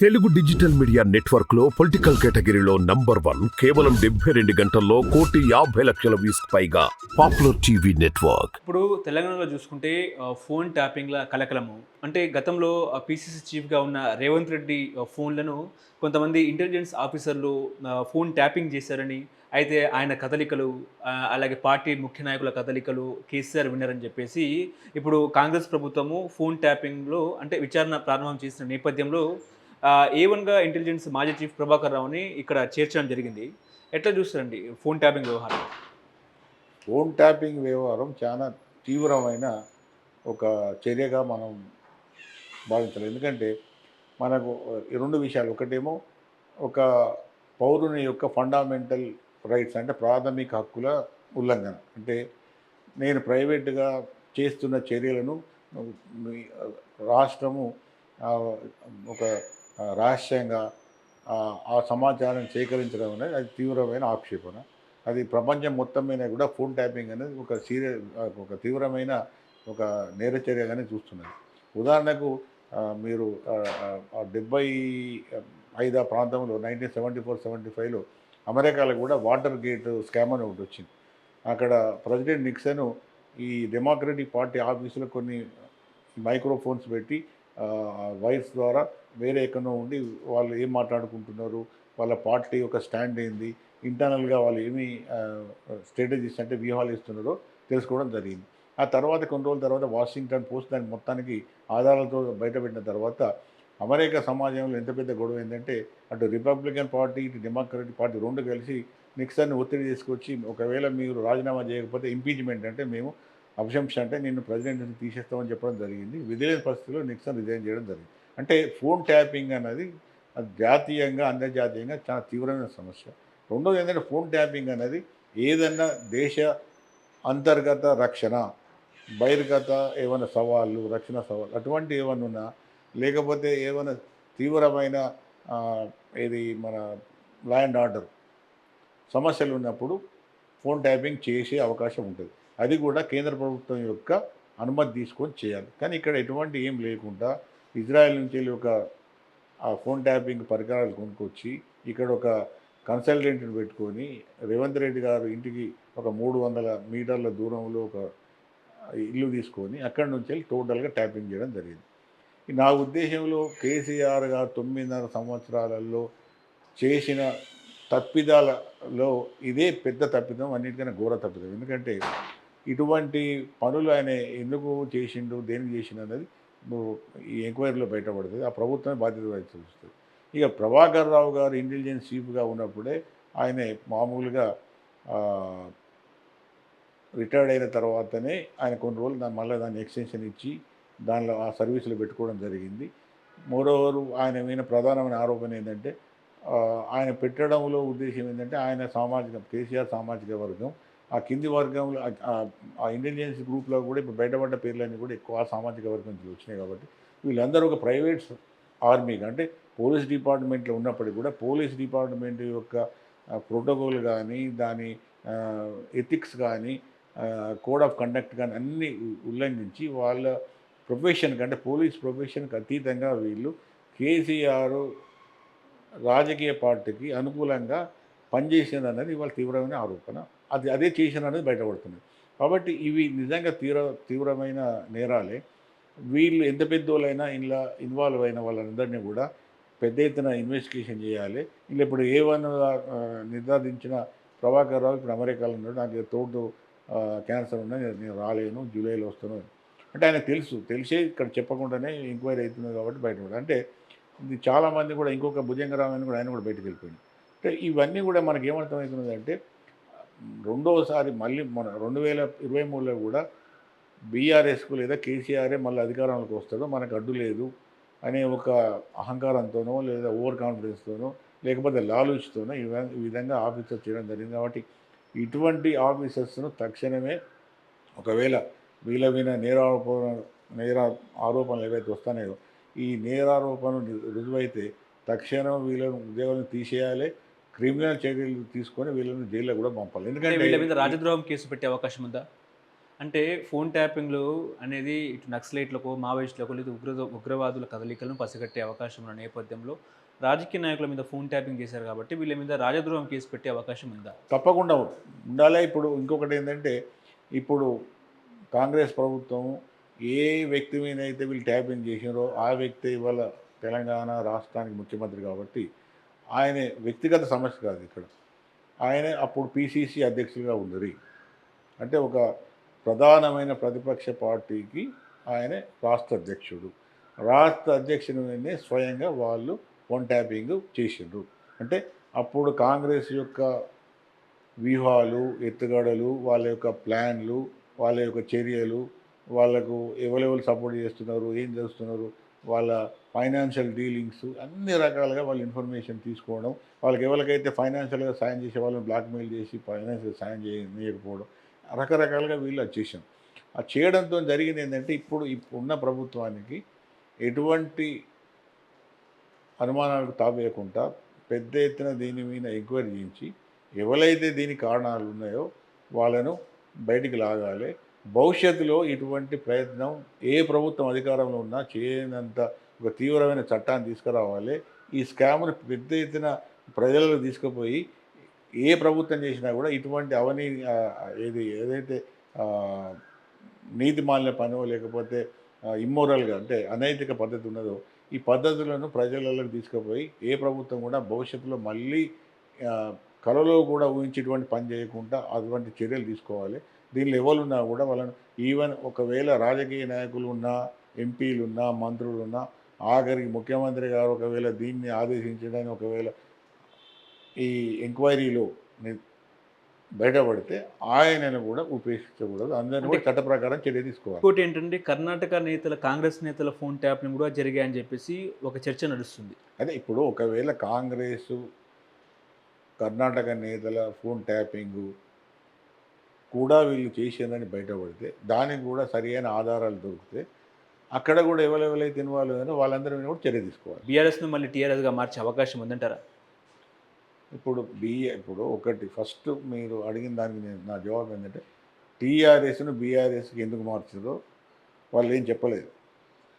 Telugu digital media నెట్వర్క్లో political కేటగిరీలో number one కేవలం డెబ్బై రెండు గంటల్లో కోటి యాభై లక్షల వ్యూస్ పైగా పాపులర్ టీవీ నెట్వర్క్. ఇప్పుడు తెలంగాణలో చూసుకుంటే ఫోన్ ట్యాపింగ్ల కలకలము. అంటే గతంలో పిసిసి చీఫ్గా ఉన్న రేవంత్ రెడ్డి ఫోన్లను కొంతమంది ఇంటెలిజెన్స్ ఆఫీసర్లు ఫోన్ ట్యాపింగ్ చేశారని అయితే ఆయన కదలికలు అలాగే పార్టీ ముఖ్య నాయకుల కదలికలు కేసీఆర్ విన్నారని చెప్పేసి ఇప్పుడు కాంగ్రెస్ ప్రభుత్వము ఫోన్ ట్యాపింగ్లో అంటే విచారణ ప్రారంభం చేసిన నేపథ్యంలో ఏ వన్గా ఇంటెలిజెన్స్ మాజీ చీఫ్ ప్రభాకర్ రావుని ఇక్కడ చేర్చడం జరిగింది. ఎట్లా చూస్తారండి ఫోన్ ట్యాపింగ్ వ్యవహారం? ఫోన్ ట్యాపింగ్ వ్యవహారం చాలా తీవ్రమైన ఒక చర్యగా మనం భావించాలి. ఎందుకంటే మనకు ఈ రెండు విషయాలు. ఒకటేమో ఒక పౌరుని యొక్క ఫండమెంటల్ రైట్స్ అంటే ప్రాథమిక హక్కుల ఉల్లంఘన. అంటే నేను ప్రైవేట్గా చేస్తున్న చర్యలను రాష్ట్రము ఒక రహస్యంగా ఆ, సమాచారం సేకరించడం అనేది అది తీవ్రమైన ఆక్షేపణ. అది ప్రపంచం మొత్తం మీద కూడా ఫోన్ ట్యాపింగ్ అనేది ఒక సీరియస్ ఒక తీవ్రమైన ఒక నేర చర్యగానే చూస్తున్నది. ఉదాహరణకు మీరు డెబ్బై ఐదు ఆ ప్రాంతంలో నైన్టీన్ సెవెంటీ ఫోర్ సెవెంటీ ఫైవ్లో అమెరికాలో కూడా వాటర్ గేట్ స్కామ్ అని ఒకటి వచ్చింది. అక్కడ ప్రెసిడెంట్ నిక్సన్ ఈ డెమోక్రటిక్ పార్టీ ఆఫీసులో కొన్ని మైక్రోఫోన్స్ పెట్టి వైర్స్ ద్వారా వేరే ఎక్కడో ఉండి వాళ్ళు ఏం మాట్లాడుకుంటున్నారు వాళ్ళ పార్టీ యొక్క స్టాండ్ ఏంది ఇంటర్నల్గా వాళ్ళు ఏమి స్ట్రాటజీస్ అంటే వ్యూహాలు ఇస్తున్నారో తెలుసుకోవడం జరిగింది. ఆ తర్వాత కొన్ని రోజుల తర్వాత వాషింగ్టన్ పోస్ట్ దాని మొత్తానికి ఆధారాలతో బయటపెట్టిన తర్వాత అమెరికా సమాజంలో ఎంత పెద్ద గొడవ ఏంటంటే అటు రిపబ్లికన్ పార్టీ ఇటు డెమోక్రటిక్ పార్టీ రెండు కలిసి నిక్సన్ ఒత్తిడి తీసుకొచ్చి ఒకవేళ మీరు రాజీనామా చేయకపోతే ఇంపీచ్మెంట్ అంటే మేము అపశంస అంటే నిన్ను ప్రెసిడెంట్ నుంచి తీసేస్తామని చెప్పడం జరిగింది. విధిలేని పరిస్థితిలో నిక్సన్ రిజైన్ చేయడం జరిగింది. అంటే ఫోన్ ట్యాపింగ్ అనేది జాతీయంగా అంతర్జాతీయంగా చాలా తీవ్రమైన సమస్య. రెండోది ఏంటంటే ఫోన్ ట్యాపింగ్ అనేది ఏదన్నా దేశ అంతర్గత రక్షణ బహిర్గత ఏమైనా సవాళ్ళు రక్షణ సవాళ్ళు అటువంటి ఏమైనా ఉన్నా లేకపోతే ఏమైనా తీవ్రమైన ఇది మన ల్యాండ్ ఆర్డర్ సమస్యలు ఉన్నప్పుడు ఫోన్ ట్యాపింగ్ చేసే అవకాశం ఉంటుంది. అది కూడా కేంద్ర ప్రభుత్వం యొక్క అనుమతి తీసుకొని చేయాలి. కానీ ఇక్కడ ఎటువంటి ఏం లేకుండా ఇజ్రాయెల్ నుంచి వెళ్ళి ఒక ఆ ఫోన్ ట్యాపింగ్ పరికరాలు కొనుక్కొచ్చి ఇక్కడ ఒక కన్సల్టెంట్ని పెట్టుకొని రేవంత్ రెడ్డి గారు ఇంటికి ఒక మూడు వందల మీటర్ల దూరంలో ఒక ఇల్లు తీసుకొని అక్కడి నుంచి వెళ్ళి టోటల్గా ట్యాపింగ్ చేయడం జరిగింది. నా ఉద్దేశంలో కేసీఆర్ గారు తొమ్మిదిన్నర సంవత్సరాలలో చేసిన తప్పిదాలలో ఇదే పెద్ద తప్పిదం అన్నిటికన్నా ఘోర తప్పిదం. ఎందుకంటే ఇటువంటి పనులు ఆయన ఎందుకు చేసిండు దేనికి చేసిండు అనేది ఈ ఎంక్వైరీలో బయటపడుతుంది ఆ ప్రభుత్వమే బాధ్యత వహిస్తుంది. ఇక ప్రభాకర్ రావు గారు ఇంటెలిజెన్స్ చీఫ్గా ఉన్నప్పుడే ఆయన మామూలుగా రిటైర్డ్ అయిన తర్వాతనే ఆయన కొన్ని రోజులు దాన్ని మళ్ళీ దాన్ని ఎక్స్టెన్షన్ ఇచ్చి దానిలో ఆ సర్వీసులు పెట్టుకోవడం జరిగింది. మోరోవరు ఆయన మీద ప్రధానమైన ఆరోపణ ఏంటంటే ఆయన పెట్టడంలో ఉద్దేశం ఏంటంటే ఆయన సామాజిక కేసీఆర్ సామాజిక వర్గం ఆ కింది వర్గంలో ఆ- ఇంటెలిజెన్స్ గ్రూప్లో కూడా ఇప్పుడు బయటపడ్డ పేర్లన్నీ కూడా ఎక్కువ సామాజిక వర్గం నుంచి వచ్చినాయి కాబట్టి వీళ్ళందరూ ఒక ప్రైవేట్ ఆర్మీగా అంటే పోలీస్ డిపార్ట్మెంట్లో ఉన్నప్పటికీ కూడా పోలీస్ డిపార్ట్మెంట్ యొక్క ప్రోటోకాల్ కానీ దాని ఎథిక్స్ కానీ కోడ్ ఆఫ్ కండక్ట్ కానీ అన్నీ ఉల్లంఘించి వాళ్ళ ప్రొఫెషన్కి అంటే పోలీస్ ప్రొఫెషన్కి అతీతంగా వీళ్ళు కేసీఆర్ రాజకీయ పార్టీకి అనుకూలంగా పనిచేసింది అన్నది ఇవాళ తీవ్రమైన ఆరోపణ. అది అదే చేసిన అనేది బయటపడుతుంది. కాబట్టి ఇవి నిజంగా తీవ్ర తీవ్రమైన నేరాలే. వీళ్ళు ఎంత పెద్దోళ్ళైనా ఇలా ఇన్వాల్వ్ అయిన వాళ్ళందరినీ కూడా పెద్ద ఎత్తున ఇన్వెస్టిగేషన్ చేయాలి. ఇలా ఇప్పుడు ఏ వన్ నిర్ధారించిన ప్రభాకర్ రావు ఇప్పుడు అమెరికాలో ఉన్నాడు. నాకు తోడు క్యాన్సర్ ఉన్నాయి నేను- రాలేను జూలైలో వస్తాను అంటే ఆయన తెలుసు తెలిసే ఇక్కడ చెప్పకుండానే ఎంక్వైరీ అవుతుంది కాబట్టి బయటపడి అంటే ఇది చాలామంది కూడా ఇంకొక భుజంగరామని కూడా ఆయన కూడా బయటకు వెళ్ళిపోయింది అంటే ఇవన్నీ కూడా మనకి ఏమర్థమవుతున్నది అంటే రెండోసారి మళ్ళీ మన రెండు వేల ఇరవై మూడులో కూడా బీఆర్ఎస్కు లేదా కేసీఆరే మళ్ళీ అధికారంలోకి వస్తాడో మనకు అడ్డు లేదు అనే ఒక అహంకారంతోనో లేదా ఓవర్ కాన్ఫిడెన్స్తోనో లేకపోతే లాలూచితోనో ఈ విధంగా- ఆఫీసర్ చేయడం జరిగింది. కాబట్టి ఇటువంటి ఆఫీసర్స్ను తక్షణమే ఒకవేళ వీళ్ళ మీద నేరారోపణ నేర ఆరోపణలు ఏవైతే వస్తాయో ఈ నేరారోపణలు రుజువైతే తక్షణం వీళ్ళను ఉద్యోగాలను తీసేయాలి. క్రిమినల్ చర్యలు తీసుకొని వీళ్ళని జైల్లో కూడా పంపాలి. అంటే వీళ్ళ మీద ఎందుకంటే రాజద్రోహం కేసు పెట్టే అవకాశం ఉందా? అంటే ఫోన్ ట్యాపింగ్లు అనేది ఇటు నక్సలైట్లకు మావోయిస్టులకు లేదా ఉగ్ర ఉగ్రవాదుల కదలికలను పసిగట్టే అవకాశం ఉన్న నేపథ్యంలో రాజకీయ నాయకుల మీద ఫోన్ ట్యాపింగ్ చేశారు కాబట్టి వీళ్ళ మీద రాజద్రోహం కేసు పెట్టే అవకాశం ఉందా? తప్పకుండా ఉండాలి? ఇప్పుడు ఇంకొకటి ఏంటంటే ఇప్పుడు కాంగ్రెస్ ప్రభుత్వం ఏ వ్యక్తి మీద అయితే వీళ్ళు ట్యాపింగ్ చేసినారో ఆ వ్యక్తి ఇవాళ తెలంగాణ రాష్ట్రానికి ముఖ్యమంత్రి కాబట్టి ఆయన వ్యక్తిగత సమస్య కాదు ఇక్కడ. ఆయన అప్పుడు పిసిసి అధ్యక్షులుగా ఉండరు. అంటే ఒక ప్రధానమైన ప్రతిపక్ష పార్టీకి ఆయన రాష్ట్ర అధ్యక్షుడు. రాష్ట్ర అధ్యక్షుడినే స్వయంగా వాళ్ళు ఫోన్ ట్యాపింగ్ చేసిండ్రు. అంటే అప్పుడు కాంగ్రెస్ యొక్క వ్యూహాలు ఎత్తుగడలు వాళ్ళ యొక్క ప్లాన్లు వాళ్ళ యొక్క చర్యలు వాళ్ళకు ఎవరెవరు సపోర్ట్ చేస్తున్నారు ఏం చేస్తున్నారు వాళ్ళ ఫైనాన్షియల్ డీలింగ్స్ అన్ని రకాలుగా వాళ్ళ ఇన్ఫర్మేషన్ తీసుకోవడం వాళ్ళకి ఎవరికైతే ఫైనాన్షియల్గా సాయం చేసే వాళ్ళని బ్లాక్మెయిల్ చేసి ఫైనాన్షియల్ సాయం చేయకపోవడం రకరకాలుగా వీళ్ళు అది ఆ చేయడంతో జరిగింది ఏంటంటే ఇప్పుడు ఇప్పుడున్న ప్రభుత్వానికి ఎటువంటి అనుమానాలకు తావేయకుండా పెద్ద ఎత్తున దీని మీద ఎంక్వైరీ చేయించి ఎవరైతే దీని కారణాలు ఉన్నాయో వాళ్ళను బయటికి లాగాలి భవిష్యత్తులో ఇటువంటి ప్రయత్నం ఏ ప్రభుత్వం అధికారంలో ఉన్నా చేయనంత ఒక తీవ్రమైన చట్టాన్ని తీసుకురావాలి. ఈ స్కామ్ను పెద్ద ఎత్తున ప్రజలకు తీసుకుపోయి ఏ ప్రభుత్వం చేసినా కూడా ఇటువంటి అవనీ ఏది ఏదైతే నీతి మాలిన పనో లేకపోతే ఇమ్మోరల్గా అంటే అనైతిక పద్ధతి ఉన్నదో ఈ పద్ధతులను ప్రజలలోకి తీసుకుపోయి ఏ ప్రభుత్వం కూడా భవిష్యత్తులో మళ్ళీ కళలో కూడా ఊహించేటువంటి పని చేయకుండా అటువంటి చర్యలు తీసుకోవాలి. దీనిలో ఎవరున్నా కూడా వాళ్ళను ఈవెన్ ఒకవేళ రాజకీయ నాయకులు ఉన్నా ఎంపీలు ఉన్నా మంత్రులు ఉన్నా ఆఖరికి ముఖ్యమంత్రి గారు ఒకవేళ దీన్ని ఆదేశించడానికి ఒకవేళ ఈ ఎంక్వైరీలో బయటపడితే ఆయనను కూడా ఉపేక్షించకూడదు. అందరిని కూడా చట్ట ప్రకారం చర్య తీసుకోవాలి. ఇంకోటి ఏంటంటే కర్ణాటక నేతల కాంగ్రెస్ నేతల ఫోన్ ట్యాపింగ్ కూడా జరిగాయని చెప్పేసి ఒక చర్చ నడుస్తుంది. అదే ఇప్పుడు ఒకవేళ కాంగ్రెస్ కర్ణాటక నేతల ఫోన్ ట్యాపింగ్ కూడా వీళ్ళు చేసిందని బయటపడితే దానికి కూడా సరియైన ఆధారాలు దొరికితే అక్కడ కూడా ఎవరెవరైతే ఇన్వాల్వ్ అయినా వాళ్ళందరి కూడా చర్య తీసుకోవాలి. బీఆర్ఎస్ను మళ్ళీ టీఆర్ఎస్గా మార్చే అవకాశం ఉందంటారా? ఇప్పుడు బిఏ ఇప్పుడు ఒకటి ఫస్ట్ మీరు అడిగిన దానికి నేను నా జవాబు ఏంటంటే టీఆర్ఎస్ను బీఆర్ఎస్కి ఎందుకు మార్చారో వాళ్ళు ఏం చెప్పలేదు.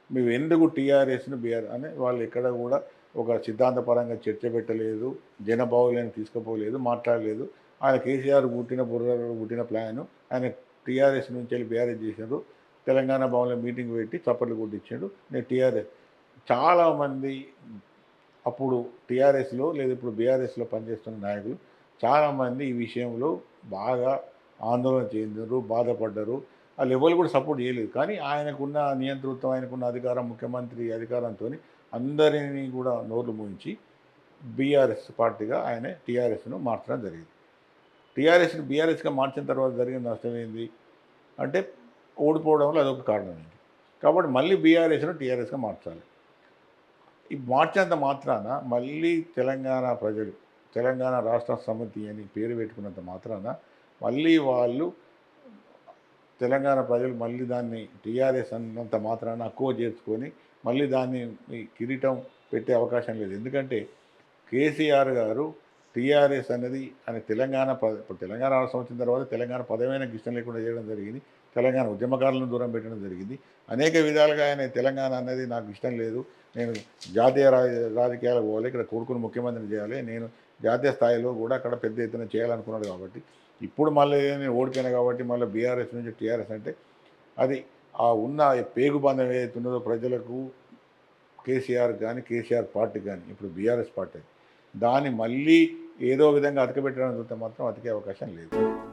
మేము ఎందుకు టీఆర్ఎస్ను బీఆర్ అని వాళ్ళు ఎక్కడ కూడా ఒక సిద్ధాంతపరంగా చర్చ పెట్టలేదు జనబాహుల్యాన్ని తీసుకుపోలేదు మాట్లాడలేదు ఆయన కేసీఆర్ పుట్టిన బుర్రలో పుట్టిన ప్లాన్ ఆయన టీఆర్ఎస్ నుంచి వెళ్ళి బీఆర్ఎస్ చేశారు తెలంగాణ భవన్లో మీటింగ్ పెట్టి చప్పట్లు కొట్టించాడు. నేను టీఆర్ఎస్ చాలామంది అప్పుడు టీఆర్ఎస్లో లేదా ఇప్పుడు బీఆర్ఎస్లో పనిచేస్తున్న నాయకులు చాలామంది ఈ విషయంలో బాగా ఆందోళన చెందారు బాధపడ్డారు. వాళ్ళు ఎవరు కూడా సపోర్ట్ చేయలేదు. కానీ ఆయనకున్న నియంతృత్వం ఆయనకున్న అధికారం ముఖ్యమంత్రి అధికారంతో అందరినీ కూడా నోర్లు మూయించి బీఆర్ఎస్ పార్టీగా ఆయన టీఆర్ఎస్ను మార్చడం జరిగింది. టీఆర్ఎస్ని బీఆర్ఎస్గా మార్చిన తర్వాత జరిగిన నష్టం ఏంది అంటే ఓడిపోవడంలో అదొక కారణం ఏంటి కాబట్టి మళ్ళీ బీఆర్ఎస్ను టీఆర్ఎస్గా మార్చాలి. ఈ మార్చినంత మాత్రాన మళ్ళీ తెలంగాణ ప్రజలు తెలంగాణ రాష్ట్ర సమితి అని పేరు పెట్టుకున్నంత మాత్రాన మళ్ళీ వాళ్ళు తెలంగాణ ప్రజలు మళ్ళీ దాన్ని టీఆర్ఎస్ అన్నంత మాత్రాన అక్కువ చేర్చుకొని మళ్ళీ దాన్ని కిరీటం పెట్టే అవకాశం లేదు. ఎందుకంటే కేసీఆర్ గారు టీఆర్ఎస్ అనేది అని తెలంగాణ పద ఇప్పుడు తెలంగాణ రాష్ట్రం వచ్చిన తర్వాత తెలంగాణ పదమైన కిష్టం లేకుండా చేయడం జరిగింది. తెలంగాణ ఉద్యమకారులను దూరం పెట్టడం జరిగింది. అనేక విధాలుగా ఆయన తెలంగాణ అనేది నాకు ఇష్టం లేదు. నేను జాతీయ రాజకీయాలకు పోవాలి. ఇక్కడ కొడుకును ముఖ్యమంత్రిని చేయాలి. నేను జాతీయ స్థాయిలో కూడా అక్కడ పెద్ద ఎత్తున చేయాలనుకున్నాడు కాబట్టి. ఇప్పుడు మళ్ళీ నేను ఓడిపోయినా కాబట్టి మళ్ళీ బీఆర్ఎస్ నుంచి టీఆర్ఎస్ అంటే అది ఆ ఉన్న పేగుబంధం ఏదైతే ఉన్నదో ప్రజలకు కేసీఆర్ కానీ కేసీఆర్ పార్టీ కానీ ఇప్పుడు బీఆర్ఎస్ పార్టీ దాన్ని మళ్ళీ ఏదో విధంగా అతకబెట్టడానికి చూస్తే మాత్రం అతికే అవకాశం లేదు.